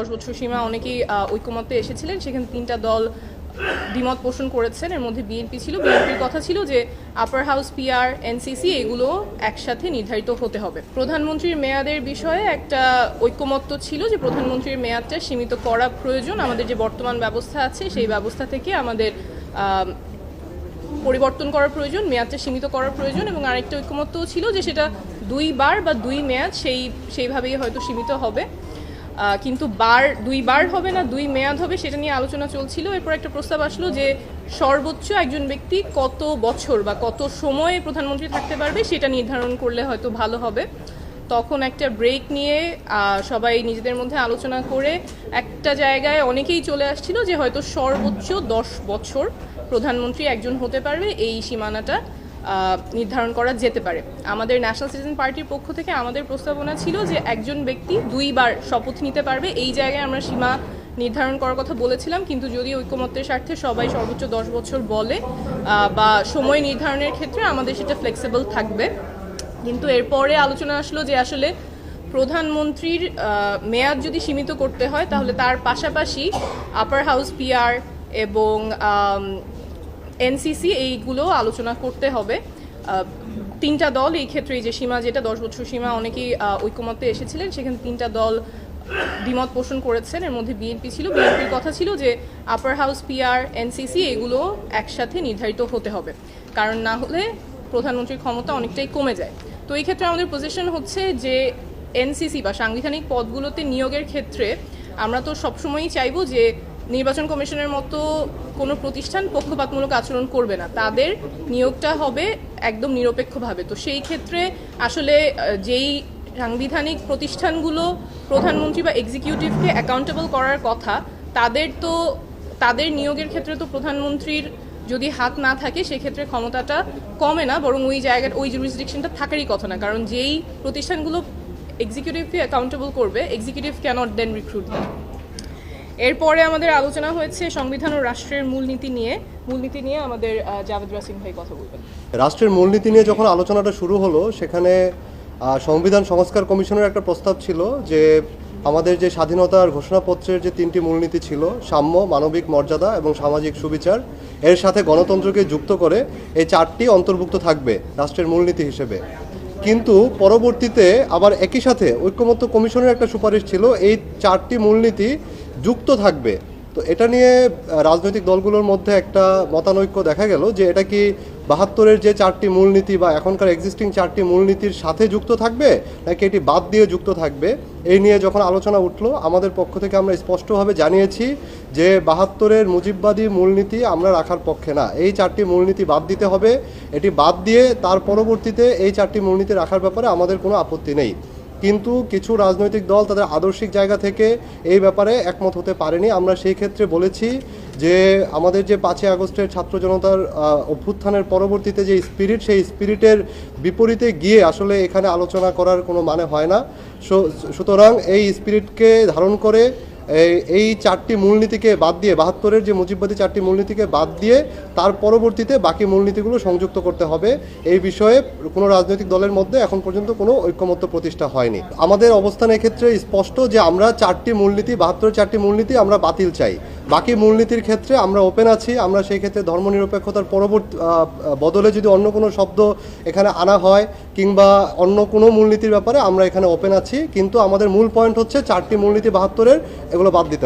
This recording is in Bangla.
দশ বছর সীমা অনেকেই আহ, ঐকমত্যে এসেছিলেন। সেখানে তিনটা দল দ্বিমত পোষণ করেছেন। এর মধ্যে বিএনপি ছিল। বিএনপির কথা ছিল যে আপার হাউস পিআর এনসিসি এগুলো একসাথে নির্ধারিত হতে হবে। প্রধানমন্ত্রীর মেয়াদের বিষয়ে একটা ঐকমত্য ছিল যে প্রধানমন্ত্রীর মেয়াদটা সীমিত করা প্রয়োজন। আমাদের যে বর্তমান ব্যবস্থা আছে সেই ব্যবস্থা থেকে আমাদের পরিবর্তন করার প্রয়োজন মেয়াদটা সীমিত করার প্রয়োজন এবং আরেকটা ঐকমত্যও ছিল যে সেটা দুইবার বা দুই মেয়াদ সেই সেইভাবেই হয়তো সীমিত হবে। কিন্তু বার, দুই বার হবে না, দুই মেয়াদ হবে, সেটা নিয়ে আলোচনা চলছিল। এরপর একটা প্রস্তাব আসলো যে সর্বোচ্চ একজন ব্যক্তি কত বছর বা কত সময়ে প্রধানমন্ত্রী থাকতে পারবে সেটা নির্ধারণ করলে হয়তো ভালো হবে। তখন একটা ব্রেক নিয়ে সবাই নিজেদের মধ্যে আলোচনা করে একটা জায়গায় অনেকেই চলে আসছিল যে হয়তো সর্বোচ্চ দশ বছর প্রধানমন্ত্রী একজন হতে পারবে, এই সীমানাটা। নির্ধারণ করা যেতে পারে। আমাদের ন্যাশনাল সিটিজেন পার্টির পক্ষ থেকে আমাদের প্রস্তাবনা ছিল যে একজন ব্যক্তি দুইবার শপথ নিতে পারবে। এই জায়গায় আমরা সীমা নির্ধারণ করার কথা বলেছিলাম, কিন্তু যদি ঐকমত্যের স্বার্থে সবাই সর্বোচ্চ দশ বছর বলে বা সময় নির্ধারণের ক্ষেত্রে আমাদের সেটা ফ্লেক্সিবল থাকবে। কিন্তু এরপরে আলোচনা আসলো যে আসলে প্রধানমন্ত্রীর মেয়াদ যদি সীমিত করতে হয়, তাহলে তার পাশাপাশি আপার হাউস পিআর এবং এনসিসি এইগুলো আলোচনা করতে হবে। তিনটা দল এই ক্ষেত্রে যে সীমা যেটা দশ বছর সীমা অনেকেই আহ, ঐকমত্যে এসেছিলেন সেখানে তিনটা দল দ্বিমত পোষণ করেছেন। এর মধ্যে বিএনপি ছিল। বিএনপির কথা ছিল যে আপার হাউস পিআর এনসিসি এগুলো একসাথে নির্ধারিত হতে হবে। কারণ না হলে প্রধানমন্ত্রীর ক্ষমতা অনেকটাই কমে যায়। তো এই ক্ষেত্রে আমাদের পজিশন হচ্ছে যে এনসিসি বা সাংবিধানিক পদগুলোতে নিয়োগের ক্ষেত্রে আমরা তো সবসময়ই চাইব যে নির্বাচন কমিশনের মতো কোনো প্রতিষ্ঠান পক্ষপাতমূলক আচরণ করবে না। তাদের নিয়োগটা হবে একদম নিরপেক্ষভাবে। তো সেই ক্ষেত্রে আসলে যেই সাংবিধানিক প্রতিষ্ঠানগুলো প্রধানমন্ত্রী বা এক্সিকিউটিভকে অ্যাকাউন্টেবল করার কথা, তাদের তো, তাদের নিয়োগের ক্ষেত্রে তো প্রধানমন্ত্রীর যদি হাত না থাকে, সেক্ষেত্রে ক্ষমতাটা কমে না, বরং ওই জায়গার, ওই জুরিসডিকশনটা থাকারই কথা না। কারণ যেই প্রতিষ্ঠানগুলো এক্সিকিউটিভকে অ্যাকাউন্টেবল করবে executive cannot then recruit them এরপরে আমাদের আলোচনা হয়েছে সংবিধান ও রাষ্ট্রের মূলনীতি নিয়ে। মূলনীতি নিয়ে আমাদের জাভেদ রাসিম ভাই কথা বলবেন। রাষ্ট্রের মূলনীতি নিয়ে যখন আলোচনাটা শুরু হলো, সেখানে সংবিধান সংস্কার কমিশনের একটা প্রস্তাব ছিল যে আমাদের যে স্বাধীনতার ঘোষণাপত্রের যে তিনটি মূলনীতি ছিল, সাম্য, মানবিক মর্যাদা এবং সামাজিক সুবিচার, এর সাথে গণতন্ত্রকে যুক্ত করে এই চারটি অন্তর্ভুক্ত থাকবে রাষ্ট্রের মূলনীতি হিসেবে। কিন্তু পরবর্তীতে আবার একই সাথে ঐক্যমত্য কমিশনের একটা সুপারিশ ছিল, এই চারটি মূলনীতি যুক্ত থাকবে। তো এটা নিয়ে রাজনৈতিক দলগুলোর মধ্যে একটা মতানৈক্য দেখা গেল যে এটা কি বাহাত্তরের যে চারটি মূলনীতি বা এখনকার এক্সিস্টিং চারটি মূলনীতির সাথে যুক্ত থাকবে, নাকি এটি বাদ দিয়ে যুক্ত থাকবে? এই নিয়ে যখন আলোচনা উঠল, আমাদের পক্ষ থেকে আমরা স্পষ্টভাবে জানিয়েছি যে বাহাত্তরের মুজিববাদী মূলনীতি আমরা রাখার পক্ষে না। এই চারটি মূলনীতি বাদ দিতে হবে। এটি বাদ দিয়ে তার পরবর্তীতে এই চারটি মূলনীতি রাখার ব্যাপারে আমাদের কোনো আপত্তি নেই। কিন্তু কিছু রাজনৈতিক দল তাদের আদর্শিক জায়গা থেকে এই ব্যাপারে একমত হতে পারেনি। আমরা সেই ক্ষেত্রে বলেছি যে, আমাদের যে পাঁচই আগস্টের ছাত্র জনতার অভ্যুত্থানের পরবর্তীতে যে স্পিরিট সেই স্পিরিটের বিপরীতে গিয়ে আসলে এখানে আলোচনা করার কোনো মানে হয় না। সুতরাং এই স্পিরিটকে ধারণ করে এই- চারটি মূলনীতিকে বাদ দিয়ে, বাহাত্তরের যে মুজিববাদী চারটি মূলনীতিকে বাদ দিয়ে তার পরবর্তীতে বাকি মূলনীতিগুলো সংযুক্ত করতে হবে। এই বিষয়ে কোনো রাজনৈতিক দলের মধ্যে এখন পর্যন্ত কোনো ঐক্যমত্য প্রতিষ্ঠা হয়নি। আমাদের অবস্থান এক্ষেত্রে স্পষ্ট যে আমরা চারটি মূলনীতি, বাহাত্তরের চারটি মূলনীতি আমরা বাতিল চাই। বাকি মূলনীতির ক্ষেত্রে আমরা ওপেন আছি, আমরা সেই ক্ষেত্রে ধর্মনিরপেক্ষতার পরবর্তী বদলে যদি অন্য কোনো শব্দ এখানে আনা হয় কিংবা অন্য কোনো মূলনীতির ব্যাপারে আমরা এখানে ওপেন আছি, কিন্তু আমাদের মূল পয়েন্ট হচ্ছে চারটি মূলনীতি বাহাত্তরের, এগুলো বাদ দিতে